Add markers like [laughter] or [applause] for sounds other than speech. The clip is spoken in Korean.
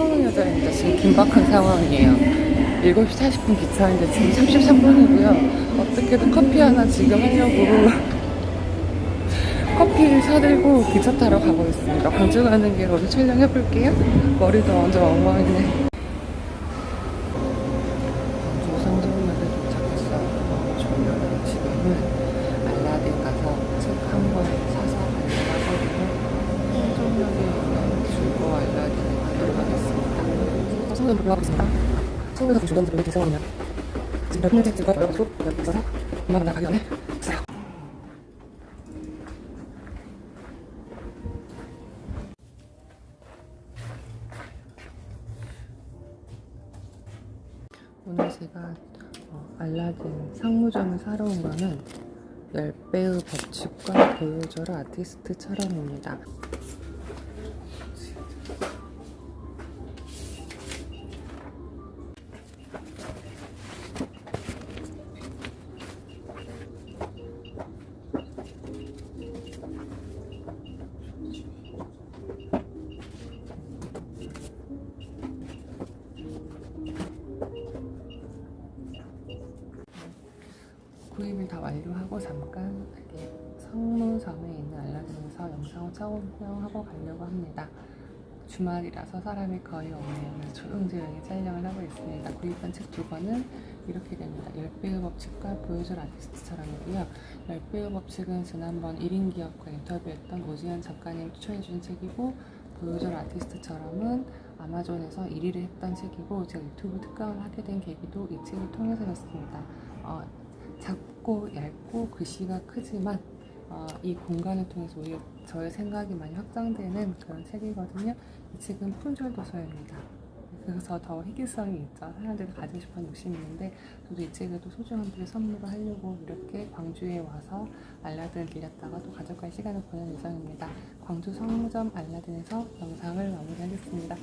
서울 여자입니다. 지금 긴박한 상황이에요. 7시 40분 기차인데 지금 33분이고요. 어떻게든 커피 하나 지금 하려고 [laughs] 커피를 사들고 기차 타러 가고 있습니다. 광주 가는 길 오늘 촬영해볼게요. 머리도 완전 엉망이네. 광주 상정역에 도착했어요. 너무 졸려요. 지금은 알라딘 가서 책 한 권 사서 가려고 하거든요. 상정역에 있는 줄거 알라딘에 가도록 성능 불러가고 있습니다. 성능에서 주변들을 대상이냐. 지금 몇 문제 여기 있어서 금방 나가기 전에. 오늘 제가 어, 알라딘 상무점을 사러 온 거는 열배의 법칙과 보여줘라 아티스트 촬영입니다. 구입을 다 완료하고 잠깐 이렇게 성무점에 있는 알라딘에서 영상을 촬영하고 가려고 합니다. 주말이라서 사람이 거의 없네요. 그래서 조용조용히 촬영을 하고 있습니다. 구입한 책 두 권은 이렇게 됩니다. 열배의 법칙과 보여줄 아티스트처럼이고요. 열배의 법칙은 지난번 1인 기업과 인터뷰했던 오지현 작가님 추천해준 책이고 보여줄 아티스트처럼은 아마존에서 1위를 했던 책이고 제가 유튜브 특강을 하게 된 계기도 이 책을 통해서였습니다. 어, 작고 얇고 글씨가 크지만 어, 이 공간을 통해서 오히려 저의 생각이 많이 확장되는 그런 책이거든요. 이 책은 품절 도서입니다. 그래서 더 희귀성이 있죠. 사람들이 가지고 싶은 욕심이 있는데 저도 이 책을 또 소중한 분께 선물을 하려고 이렇게 광주에 와서 알라딘을 들렸다가 또 가족과의 시간을 보낼 예정입니다. 광주 성무점 알라딘에서 영상을 마무리하겠습니다.